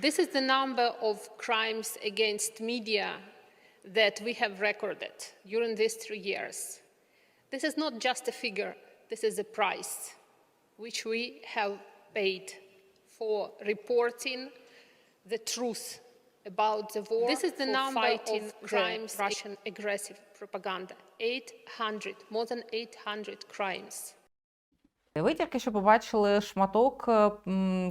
This is the number of crimes against media that we have recorded during these three years. This is not just a figure, this is a price which we have paid for reporting the truth about the war. This is the number fighting of crimes, Russian aggressive propaganda. 800, more than 800 crimes. Ви тільки що побачили шматок е,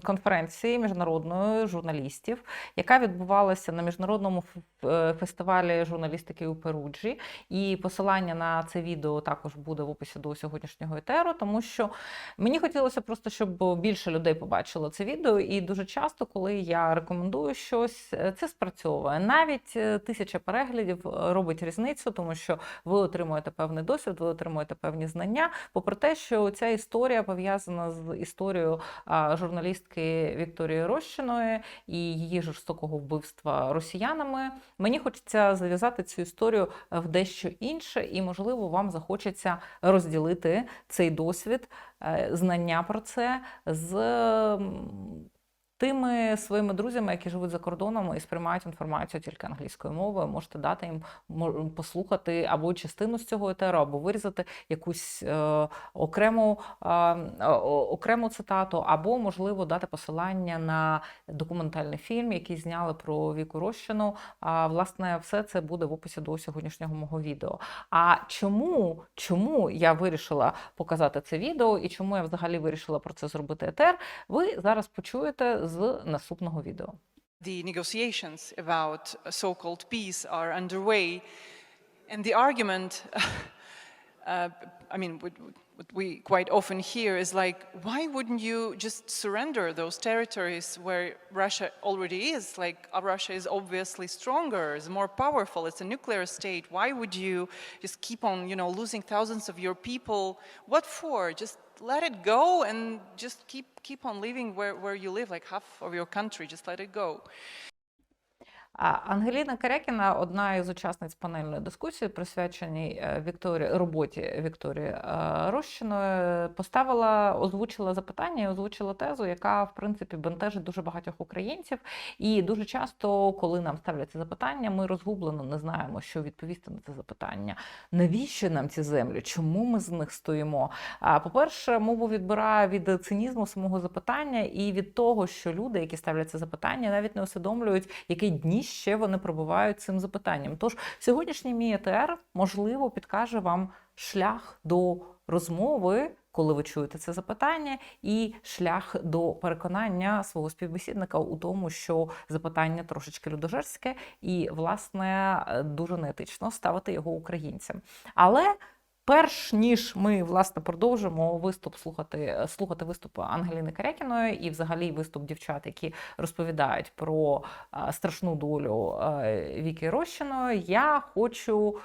конференції міжнародної журналістів, яка відбувалася на міжнародному е, фестивалі журналістики у Перуджі. І посилання на це відео також буде в описі до сьогоднішнього етеру, тому що мені хотілося просто, щоб більше людей побачило це відео. І дуже часто, коли я рекомендую щось, е, це спрацьовує. Навіть тисяча переглядів робить різницю, тому що ви отримуєте певний досвід, ви отримуєте певні знання. Попри те, що ця історія пов'язана з історією журналістки Вікторії Рощиної і її жорстокого вбивства росіянами, мені хочеться зав'язати цю історію в дещо інше, і можливо вам захочеться розділити цей досвід, е, знання про це з. Тими своїми друзями, які живуть за кордоном і сприймають інформацію тільки англійською мовою, можете дати їм послухати або частину з цього етеру, або вирізати якусь е, окрему, е, окрему цитату, або, можливо, дати посилання на документальний фільм, який зняли про Віку Рощину. А власне, все це буде в описі до сьогоднішнього мого відео. А чому, чому я вирішила показати це відео і чому я взагалі вирішила про це зробити етер? Ви зараз почуєте з наступного відео. The negotiations about a so-called peace are underway, and the argument, uh, I mean, what, what we quite often hear is like, why wouldn't you just surrender those territories where Russia already is? Like, uh, Russia is obviously stronger, is more powerful, it's a nuclear state. Why would you just keep on, you know, losing thousands of your people? What for? Just let it go and just keep keep on living where, where you live, like half of your country, just let it go. Ангеліна Керекіна, одна із учасниць панельної дискусії, присвяченій е, Вікторії роботі Вікторії е, Рощиної, поставила, озвучила запитання і озвучила тезу, яка в принципі бентежить дуже багатьох українців. І дуже часто, коли нам ставлять це запитання, ми розгублено не знаємо, що відповісти на це запитання. Навіщо нам ці землі? Чому ми з них стоїмо? По-перше, мову відбирає від цинізму самого запитання і від того, що люди, які ставлять це запитання, навіть не усвідомлюють, які дні ще вони пробувають цим запитанням. Тож сьогоднішній мій ЕТР, можливо, підкаже вам шлях до розмови. Коли ви чуєте це запитання, і шлях до переконання свого співбесідника у тому, що запитання трошечки людожерське, і, власне, дуже неетично ставити його українцям. Але Перш ніж ми власне продовжимо виступ слухати слухати виступ Ангеліни Карякіної і взагалі виступ дівчат, які розповідають про страшну долю Віки Рощиної, я хочу.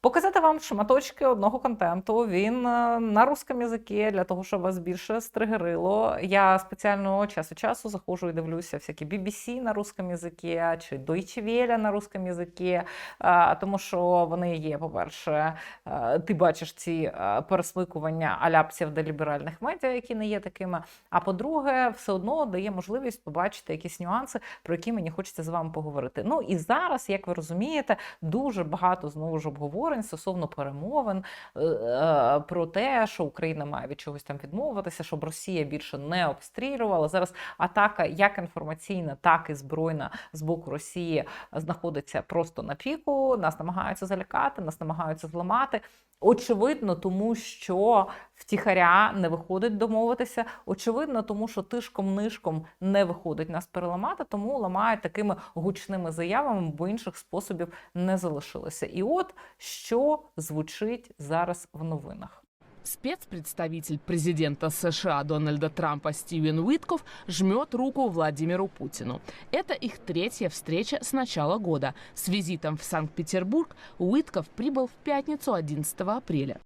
Показати вам шматочки одного контенту. Він е, на русском язикі, для того, щоб вас більше стригерило. Я спеціально час від часу заходжу і дивлюся всякі BBC на русском язикі чи Deutsche Welle на русском язикі, е, тому що вони є, по-перше, е, ти бачиш ці е, пересмикування аля псевдоліберальних медіа, які не є такими. А по-друге, все одно дає можливість побачити якісь нюанси, про які мені хочеться з вами поговорити. Ну і зараз, як ви розумієте, дуже багато знову ж обговорень стосовно перемовин е, е, про те, що Україна має від чогось там відмовитися, щоб Росія більше не обстрілювала. Зараз атака, як інформаційна, так і збройна з боку Росії знаходиться просто на піку. Нас намагаються залякати, нас намагаються зламати. Очевидно, тому що втіхаря не виходить домовитися. Очевидно, тому що тишком-нишком не виходить нас переламати, тому ламають такими гучними заявами, бо інших способів не залишилося. І от що звучить зараз в новинах. Спецпредставитель президента США Дональда Трампа Стивен Уитков жмет руку Владимиру Путину. Это их третья встреча с начала года. С визитом в Санкт-Петербург Уитков прибыл в пятницу 11 апреля.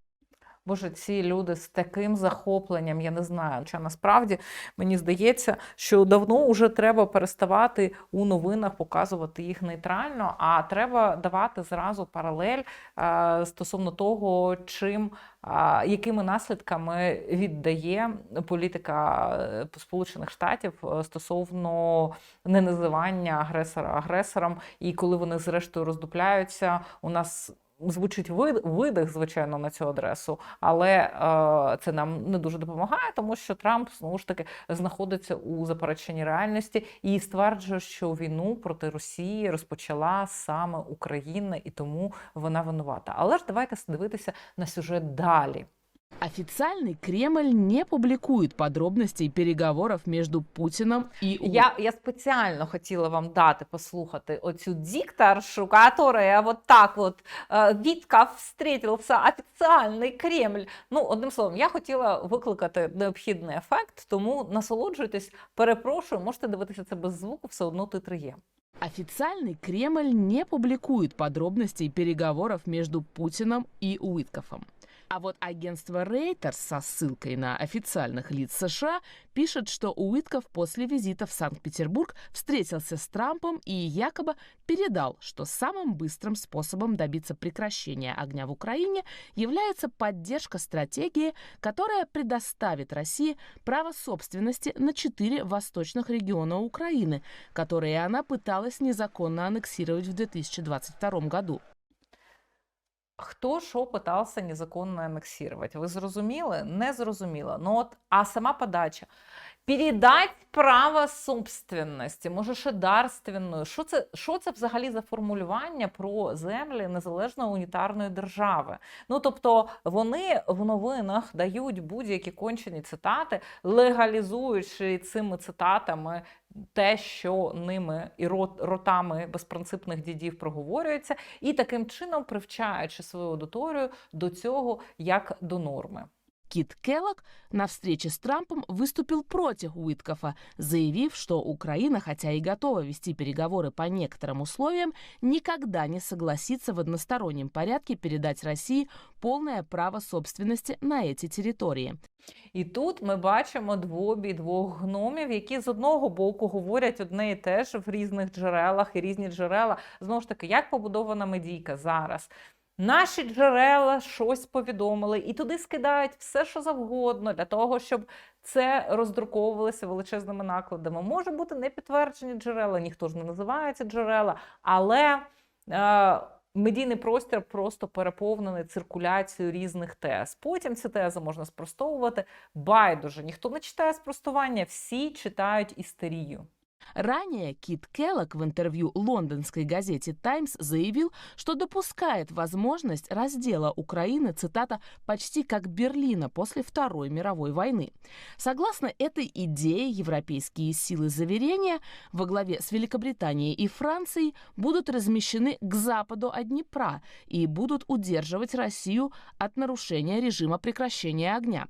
Боже, ці люди з таким захопленням, я не знаю. Хоча насправді мені здається, що давно вже треба переставати у новинах показувати їх нейтрально, а треба давати зразу паралель е, стосовно того, чим а, якими наслідками віддає політика е, Сполучених Штатів е, стосовно неназивання агресора агресором, і коли вони зрештою роздупляються, у нас. Звучить вид- видих, звичайно, на цю адресу, але е, це нам не дуже допомагає, тому що Трамп знову ж таки знаходиться у запереченні реальності і стверджує, що війну проти Росії розпочала саме Україна, і тому вона винувата. Але ж давайте дивитися на сюжет далі. Официальный Кремль не публикует подробностей переговоров между Путиным и У- Я, я спеціально хотіла вам дати послухати оцю дикторшу, которая вот так вот э, Витков встретился офіціальний Кремль. Ну, одним словом, я хотіла викликати необхідний ефект, тому насолоджуйтесь, перепрошую, можете дивитися це без звуку, все одно титри є. Официальный Кремль не публикует подробностей переговоров между Путиным и Уиткофом. А вот агентство Reuters со ссылкой на официальных лиц США пишет, что Уитков после визита в Санкт-Петербург встретился с Трампом и якобы передал, что самым быстрым способом добиться прекращения огня в Украине является поддержка стратегии, которая предоставит России право собственности на четыре восточных региона Украины, которые она пыталась незаконно аннексировать в 2022 году. Хто що питався незаконно анексувати? Ви зрозуміли? Не зрозуміло. Ну от, а сама подача. Передать право собственності, може, ще дарственної. Що це, що це взагалі за формулювання про землі незалежної унітарної держави? Ну тобто вони в новинах дають будь-які кончені цитати, легалізуючи цими цитатами те, що ними і ротами безпринципних дідів проговорюється, і таким чином привчаючи свою аудиторію до цього як до норми. Кит Келлог на встрече с Трампом выступил против Уиткофа, заявив, что Украина, хотя и готова вести переговоры по некоторым условиям, никогда не согласится в одностороннем порядке передать России полное право собственности на эти территории. І тут ми бачимо двобій двох гномів, які з одного боку говорять одне і те ж в різних джерелах і різні джерела. Знову ж таки, як побудована медійка зараз. Наші джерела щось повідомили, і туди скидають все, що завгодно, для того, щоб це роздруковувалося величезними накладами. Може бути непідтверджені джерела, ніхто ж не називає ці джерела, але е, медійний простір просто переповнений циркуляцією різних тез. Потім ці тези можна спростовувати. Байдуже, ніхто не читає спростування, всі читають істерію. Ранее Кит Келлог в интервью лондонской газете «Таймс» заявил, что допускает возможность раздела Украины, цитата, «почти как Берлина после Второй мировой войны». Согласно этой идее, европейские силы заверения во главе с Великобританией и Францией будут размещены к западу от Днепра и будут удерживать Россию от нарушения режима прекращения огня.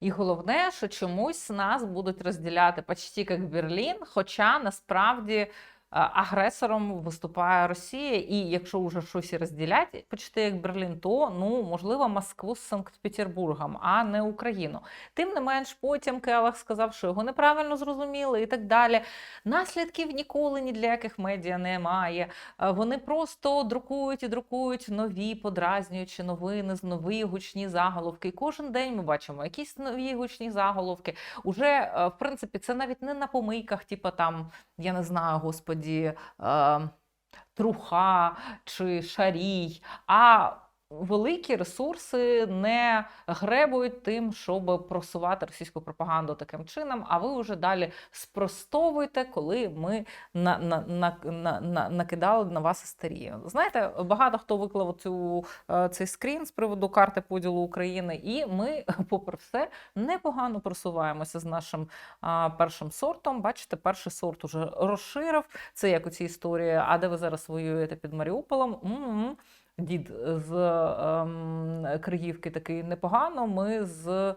І головне, що чомусь нас будуть розділяти почти як Берлін, хоча насправді агресором виступає Росія, і якщо вже щось розділять почти як Берлін, то ну можливо Москву з Санкт-Петербургом, а не Україну. Тим не менш, потім Келах сказав, що його неправильно зрозуміли і так далі. Наслідків ніколи ні для яких медіа немає. Вони просто друкують і друкують нові подразнюючі новини, з нові гучні заголовки. І кожен день ми бачимо якісь нові гучні заголовки. Уже е, в принципі це навіть не на помийках, типу там, я не знаю, господі. Е, Труха чи шарій, а великі ресурси не гребують тим, щоб просувати російську пропаганду таким чином. А ви вже далі спростовуєте, коли ми на, на, на, на, на, накидали на вас істерію. Знаєте, багато хто виклав цю, е, цей скрін з приводу карти поділу України, і ми, попри все, непогано просуваємося з нашим а, першим сортом. Бачите, перший сорт уже розширив. Це як у цій історії. А де ви зараз воюєте під Маріуполем? М-м. Дід з ем, Криївки такий непогано. Ми з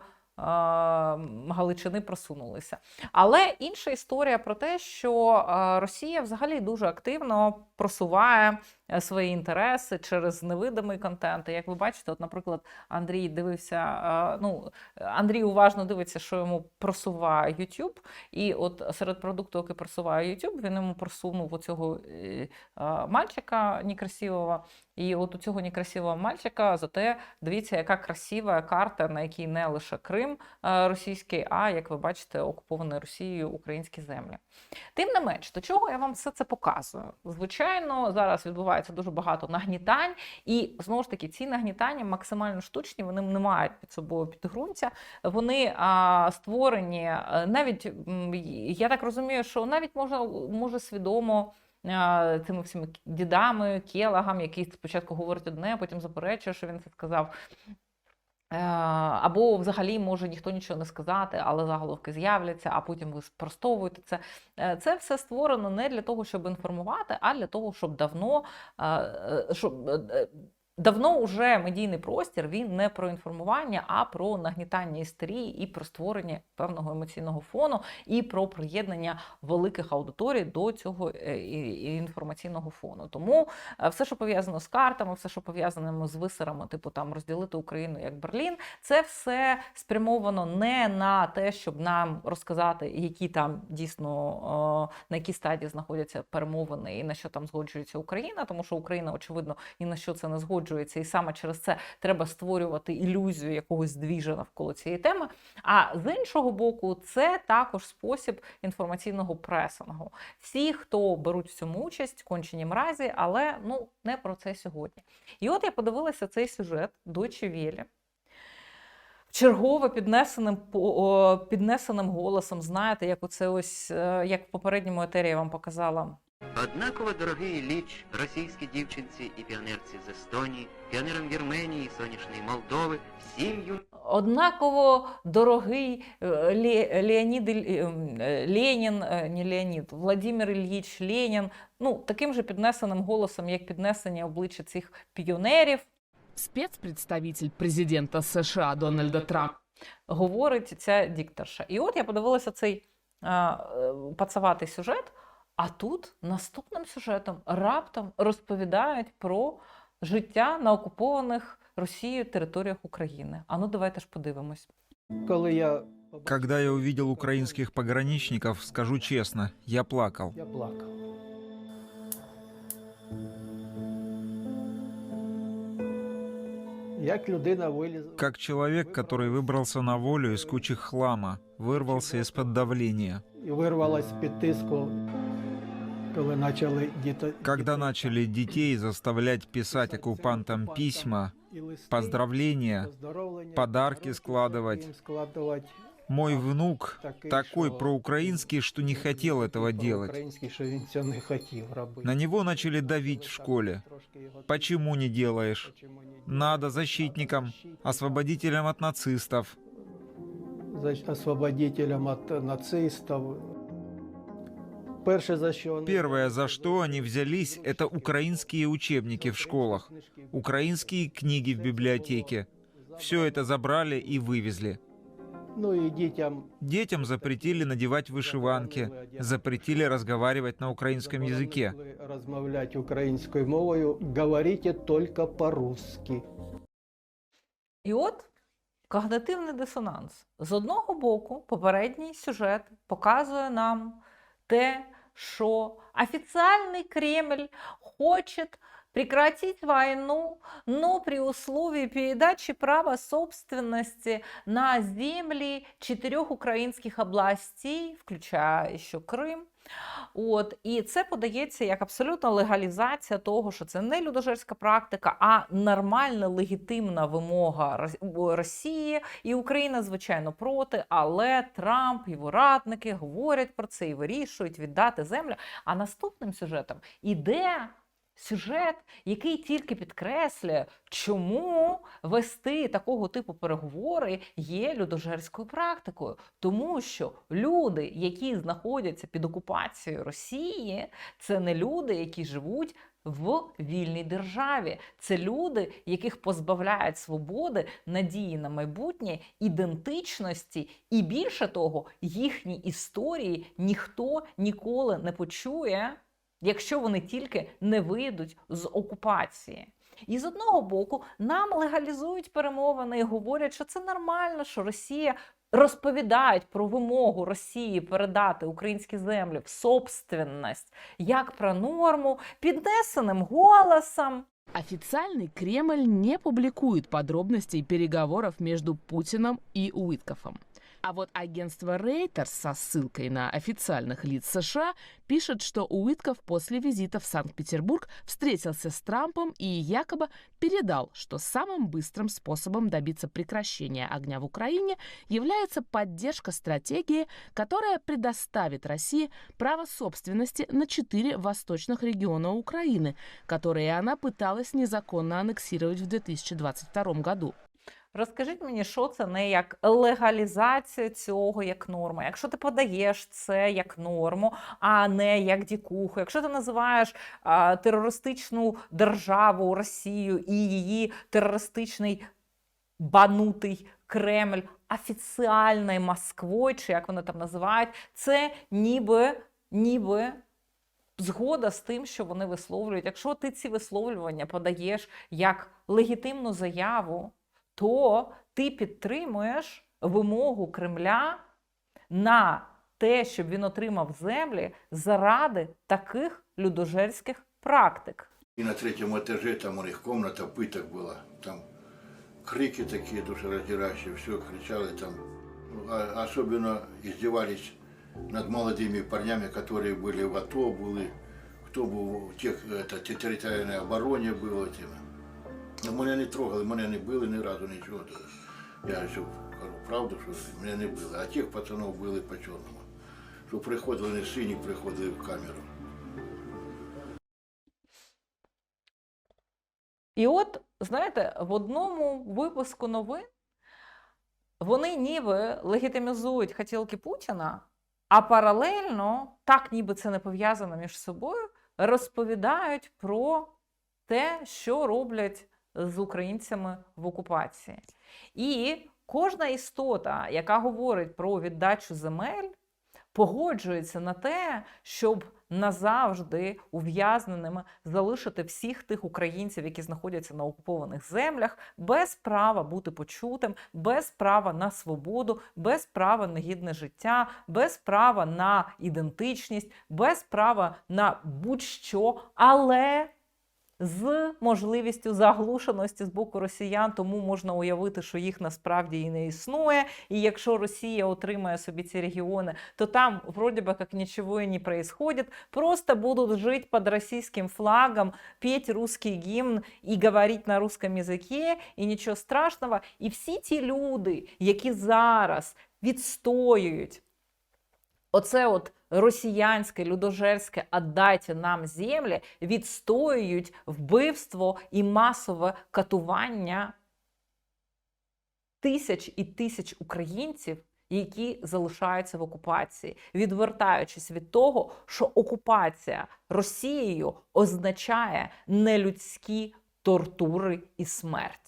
Галичини просунулися. Але інша історія про те, що е, Росія взагалі дуже активно просуває е, свої інтереси через невидимий контент. Як ви бачите, от, наприклад, Андрій дивився, е, ну, Андрій уважно дивиться, що йому просуває YouTube. І от серед продукту, який просуває YouTube, він йому просунув оцього е, е, мальчика некрасивого. І от у цього некрасивого мальчика, зате дивіться, яка красива карта, на якій не лише Крим е, російський, а як ви бачите, окуповані Росією українські землі. Тим не менш, до чого я вам все це показую? Звичайно, зараз відбувається дуже багато нагнітань, і знову ж таки ці нагнітання максимально штучні, вони не мають під собою підґрунтя. Вони а, створені е, навіть я так розумію, що навіть можна може свідомо. Цими всіми дідами, келагам, які спочатку говорить одне, потім заперечує, що він це сказав. Е, Або взагалі може ніхто нічого не сказати, але заголовки з'являться, а потім ви спростовуєте це. Е, Це все створено не для того, щоб інформувати, а для того, щоб давно е, щоб. Давно вже медійний простір він не про інформування, а про нагнітання істерії і про створення певного емоційного фону, і про приєднання великих аудиторій до цього е, і- і інформаційного фону. Тому е, все, що пов'язано з картами, все, що пов'язано з висерами, типу там розділити Україну як Берлін, це все спрямовано не на те, щоб нам розказати, які там дійсно на якій стадії знаходяться перемовини і на що там згоджується Україна, тому що Україна, очевидно, ні на що це не згоджується, і саме через це треба створювати ілюзію якогось здвіжа навколо цієї теми. А з іншого боку, це також спосіб інформаційного пресингу. Всі, хто беруть в цьому участь, кончені мразі, але ну не про це сьогодні. І от я подивилася цей сюжет Deutsche Welle. Чергово піднесеним піднесеним голосом, знаєте, як оце ось, е, як в попередньому етері я вам показала. Однаково дорогий ліч російській дівчинці і піонерці з Естонії, піонерам Вірменії, сонячної Молдови, всім юнакам Однаково дорогий е, Ле- Леонід ем, е, Ленін, е, не Леонід, Владимир Ільїч Ленін, ну таким же піднесеним голосом, як піднесені обличчя цих піонерів, Спецпредставитель президента США Дональда Трампа. Говорить ця дікторша. І от я подивилася цей а, е, пацаватий сюжет, а тут наступним сюжетом раптом розповідають про життя на окупованих Росією територіях України. А ну давайте ж подивимось. Коли я Когда я увидел украинских пограничников, скажу честно, я плакал. я плакав. Як людина виліз Как человек, который выбрался на волю из кучи хлама, вырвался из-под давления. і вирвалась з-під тиску, коли почали діти. Когда начали детей заставлять писать оккупантам письма, і листи, поздравления, поздоровлення, подарки складывать. їм складувати мой внук такий, такой що проукраинский, что не хотел этого делать. Український, що він цього не хотів робити. На него начали давить в школе. Трошки його Почему не делаешь? Почему не делаешь? Надо защитникам, освободителям от нацистов. За- освободителям від нацистів. Первое, за что они взялись, это украинские учебники в школах, украинские книги в библиотеке. Все это забрали и вывезли. Ну і дітям Детям запретили надевать вышиванки, запретили разговаривать на украинском языке. заборонили розмовляти українською мовою. Говорите тільки по-русски. І от когнитивний дисонанс. З одного боку, попередній сюжет показує нам те, що официальный Кремль хочет прекратить войну, но при условии передачи права собственности на земли четырех украинских областей, включая еще Крим. От, і це подається як абсолютна легалізація того, що це не людожерська практика, а нормальна легітимна вимога Рос- Росії. І Україна, звичайно, проти, але Трамп, його радники говорять про це і вирішують віддати землю. А наступним сюжетом іде сюжет, який тільки підкреслює, чому вести такого типу переговори є людожерською практикою. Тому що люди, які знаходяться під окупацією Росії, це не люди, які живуть в вільній державі. Це люди, яких позбавляють свободи, надії на майбутнє, ідентичності, і більше того, їхні історії ніхто ніколи не почує, якщо вони тільки не вийдуть з окупації. І з одного боку нам легалізують перемовини і говорять, що це нормально, що Росія розповідають про вимогу Росії передати українські землі в собственність як про норму піднесеним голосом. Официальный Кремль не публикует подробностей переговоров между Путиным и Уиткофом. А вот агентство Reuters со ссылкой на официальных лиц США пишет, что Уитков после визита в Санкт-Петербург встретился с Трампом и якобы передал, что самым быстрым способом добиться прекращения огня в Украине является поддержка стратегии, которая предоставит России право собственности на четыре восточных региона Украины, которые она пыталась незаконно аннексировать в 2022 году. Розкажіть мені, що це не як легалізація цього як норма. Якщо ти подаєш це як норму, а не як дікуху, якщо ти називаєш а, терористичну державу Росію і її терористичний банутий Кремль офіціальною Москвою, чи як вони там називають, це ніби, ніби згода з тим, що вони висловлюють. Якщо ти ці висловлювання подаєш як легітимну заяву, то ти підтримуєш вимогу Кремля на те, щоб він отримав землі заради таких людожерських практик. И на третьем этаже там у них комната пыток была. Там крики такие душераздирающие, все кричали там. А- особенно издевались над молодыми парнями, которые были в АТО, были, кто был в тех, это, те- территориальной обороне был этим. Но мене не трогали, мене не били ні разу нічого. Я ще кажу правду, що мене не били. А тих пацанов били по чорному. Що приходили не сині, приходили в камеру. І от, знаєте, в одному випуску новин вони ніби легітимізують хотілки Путіна, а паралельно, так ніби це не пов'язано між собою, розповідають про те, що роблять з українцями в окупації. І кожна істота, яка говорить про віддачу земель, погоджується на те, щоб назавжди ув'язненими залишити всіх тих українців, які знаходяться на окупованих землях, без права бути почутим, без права на свободу, без права на гідне життя, без права на ідентичність, без права на будь-що, але з можливістю заглушеності з боку росіян, тому можна уявити, що їх насправді і не існує. І якщо Росія отримає собі ці регіони, то там вроде бы как ничего и не происходит, просто будут жить под российским флагом, петь русский гімн і говорити на русском языке, і нічого страшного. І всі ті люди, які зараз відстоюють оце от росіянське, людожерське «отдайте нам землі» відстоюють вбивство і масове катування тисяч і тисяч українців, які залишаються в окупації, відвертаючись від того, що окупація Росією означає нелюдські тортури і смерть.